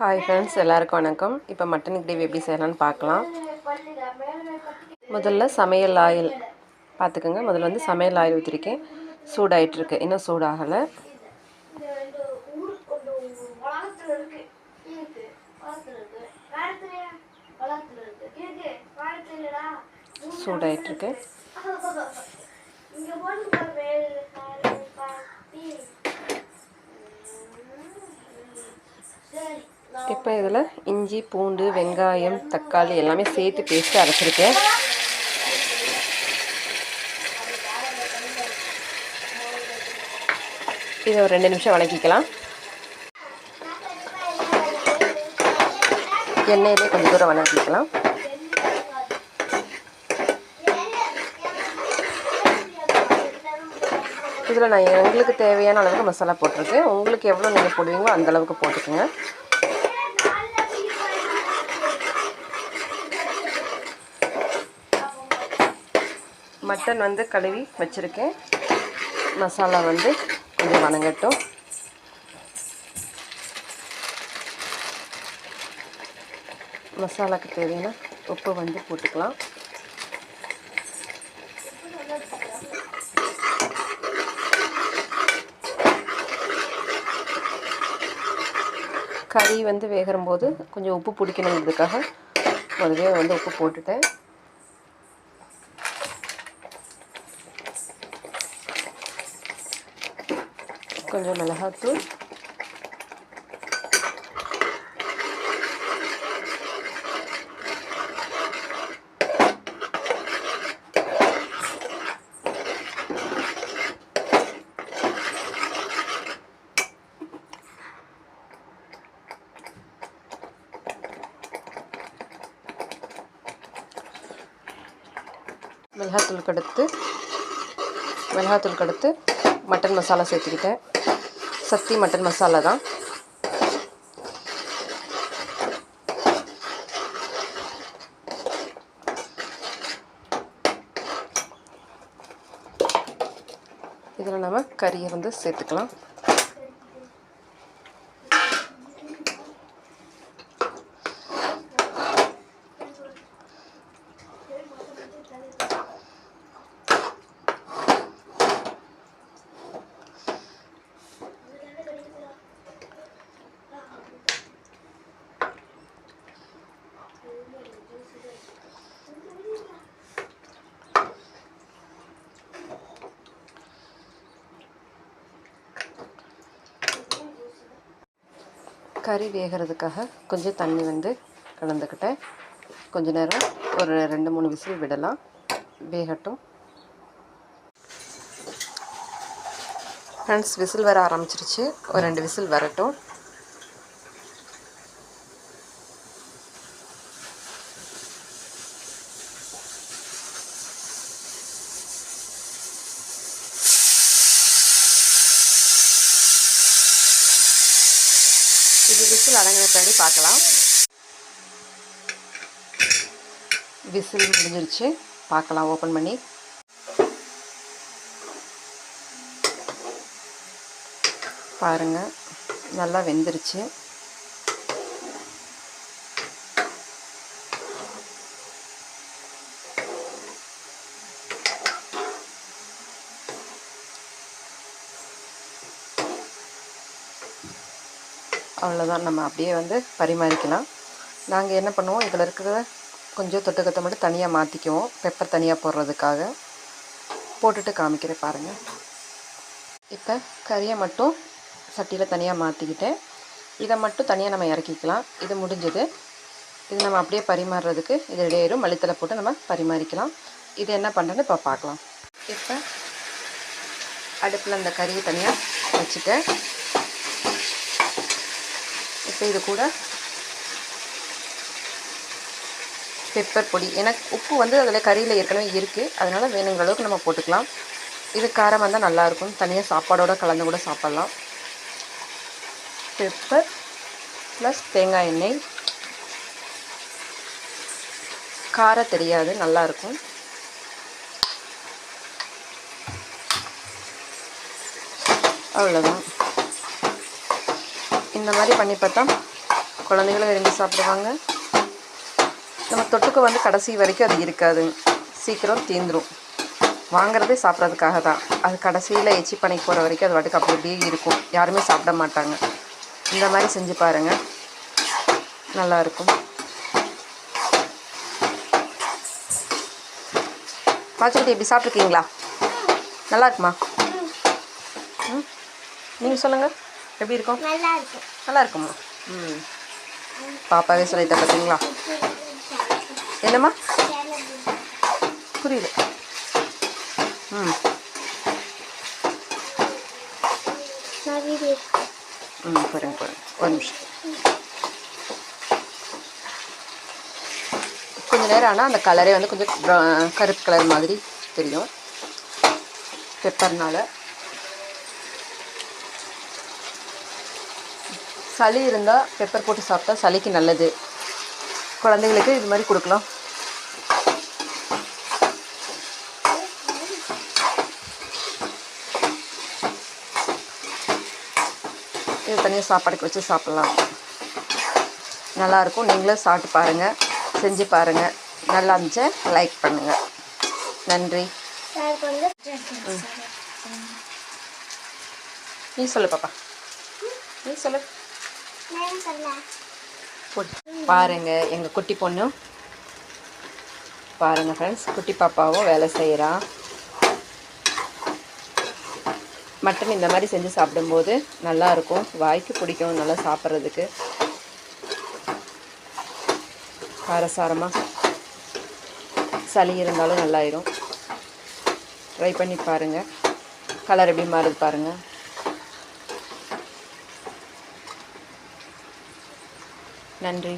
Hi friends எல்லாருக்கும் வணக்கம். இப்போ மட்டன் கிரேவி எப்படி செய்யலாம்னு பார்க்கலாம். முதல்ல சமையல் ஆயில் பார்த்துக்கோங்க. முதல்ல வந்து சமையல் ஆயில் ஊற்றிருக்கேன் சூடாயிட்டுருக்கு இன்னும் சூடாகலை. சூடாயிட்டிருக்கு இப்போ இதில் இஞ்சி பூண்டு வெங்காயம் தக்காளி எல்லாமே சேர்த்து பேஸ்ட்டு அரைச்சிருக்கேன். இதை ஒரு ரெண்டு நிமிஷம் வணக்கிக்கலாம். எண்ணெயிலே கொஞ்சம் தூரம் வணக்கிக்கலாம். இதில் நான் எங்களுக்கு தேவையான அளவுக்கு மசாலா போட்டிருக்கேன். உங்களுக்கு எவ்வளோ நீங்கள் போடுவீங்களோ அந்தளவுக்கு போட்டுக்கோங்க. மட்டன் வந்து கழுவி வச்சுருக்கேன். மசாலா வந்து கொஞ்சம் வணங்கட்டும். மசாலாக்கு தேவையான உப்பு வந்து போட்டுக்கலாம். கறி வந்து வேகிறம்போது கொஞ்சம் உப்பு பிடிக்கணுங்கிறதுக்காக முதலே வந்து உப்பு போட்டுட்டேன். கொஞ்சம் மிளகாத்தூள். மிளகாத்தூள் கடுத்து மிளகாத்தூள் கடுத்து மட்டன் மசாலா சேர்த்துக்கிட்டேன். சக்தி மட்டன் மசாலா தான். இதில் நம்ம கறியை வந்து சேர்த்துக்கலாம். கறி வேகிறதுக்காக கொஞ்சம் தண்ணி வந்து கலந்துக்கிட்டேன். கொஞ்ச நேரம் ஒரு ரெண்டு மூணு விசில் விடலாம். வேகட்டும். ஃப்ரெண்ட்ஸ் விசில் வர ஆரம்பிச்சிருச்சு. ஒரு ரெண்டு விசில் வரட்டும் இது விசில் அடங்கின பின்னாடி பார்க்கலாம். விசில் முடிஞ்சிருச்சு. பார்க்கலாம் ஓப்பன் பண்ணி. பாருங்கள் நல்லா வெந்துருச்சு. அவ்வளோதான் நம்ம அப்படியே வந்து பரிமாறிக்கலாம். நாங்கள் என்ன பண்ணுவோம்? இதில் இருக்கிற கொஞ்சம் தொட்டுக்கத்தை மட்டும் தனியாக மாற்றிக்குவோம் பெப்பர் தனியாக போடுறதுக்காக. போட்டுட்டு காமிக்கிறேன் பாருங்கள் இப்போ கறியை மட்டும் சட்டியில் தனியாக மாற்றிக்கிட்டேன் இதை மட்டும் தனியாக நம்ம இறக்கிக்கலாம். இது முடிஞ்சது. இது நம்ம அப்படியே பரிமாறுறதுக்கு இது ரெடியாயிரும் மளித்தலை போட்டு நம்ம பரிமாறிக்கலாம். இது என்ன பண்ணுறேன்னு இப்போ பார்க்கலாம். இப்போ அடுப்பில் அந்த கறியை தனியாக வச்சுட்டேன். இது கூட பெப்பர் பொடி. எனக்கு உப்பு வந்து அதில் கறியில் ஏற்கனவே இருக்குது அதனால் வேணுங்கிற அளவுக்கு நம்ம போட்டுக்கலாம். இது காரம் வந்தால் நல்லாயிருக்கும் தனியாக சாப்பாடோட கலந்து கூட சாப்பிட்லாம். பெப்பர் ப்ளஸ் தேங்காய் எண்ணெய். காரம் தெரியாது. நல்லாயிருக்கும் அவ்வளோதான் இந்த மாதிரி பண்ணி பார்த்தா குழந்தைகளும் விரும்பி சாப்பிடுவாங்க. நம்ம தொட்டுக்கு வந்து கடைசி வரைக்கும் அது இருக்காது. சீக்கிரம் தீந்துடும் வாங்குறதே சாப்பிட்றதுக்காக தான் அது கடைசியில் எச்சி பண்ணிக்கு போகிற வரைக்கும் அது வாட்டுக்கு அப்படி அப்படியே இருக்கும். யாருமே சாப்பிட மாட்டாங்க. இந்த மாதிரி செஞ்சு பாருங்கள் நல்லாயிருக்கும் பாச்சுக்குட்டி எப்படி சாப்பிட்ருக்கீங்களா நல்லா இருக்குமா? ம். நீங்கள் சொல்லுங்கள் எப்படி இருக்கும்? நல்லா இருக்கும் நல்லா இருக்குமா ம். பாப்பாவே சொல்லிட்டா பார்த்தீங்களா என்னம்மா? புரியல ம். ம் போகிறேன் போகிறேன் ஒரு நிமிஷம். கொஞ்ச நேரம் ஆனால் அந்த கலரே வந்து கொஞ்சம் கருப்பு கலர் மாதிரி தெரியும். பெப்பர்னால சளி இருந்தால் பெப்பர் போட்டு சாப்பிட்டா சளிக்கு நல்லது. குழந்தைங்களுக்கு இது மாதிரி கொடுக்கலாம். இது தனியாக சாப்பாடுக்கு வச்சு சாப்பிட்லாம். நல்லாயிருக்கும் நீங்களும் சாப்பிட்டு பாருங்கள் செஞ்சு பாருங்கள் நல்லா இருந்துச்சு? லைக் பண்ணுங்கள் நன்றி. நீ சொல்லு பாப்பா. நீ சொல்லு. பாருங்க எங்கள் குட்டி பொண்ணு. பாருங்கள் ஃப்ரெண்ட்ஸ் குட்டி பாப்பாவும் வேலை செய்கிறான் மட்டன் இந்த மாதிரி செஞ்சு சாப்பிடும்போது நல்லா இருக்கும். வாய்க்கு பிடிக்கும் நல்லா சாப்பிட்றதுக்கு. காரசாரமாக சளி இருந்தாலும் நல்லாயிரும். ட்ரை பண்ணி பாருங்கள் கலர் எப்படி மாறுது பாருங்கள் நன்றி.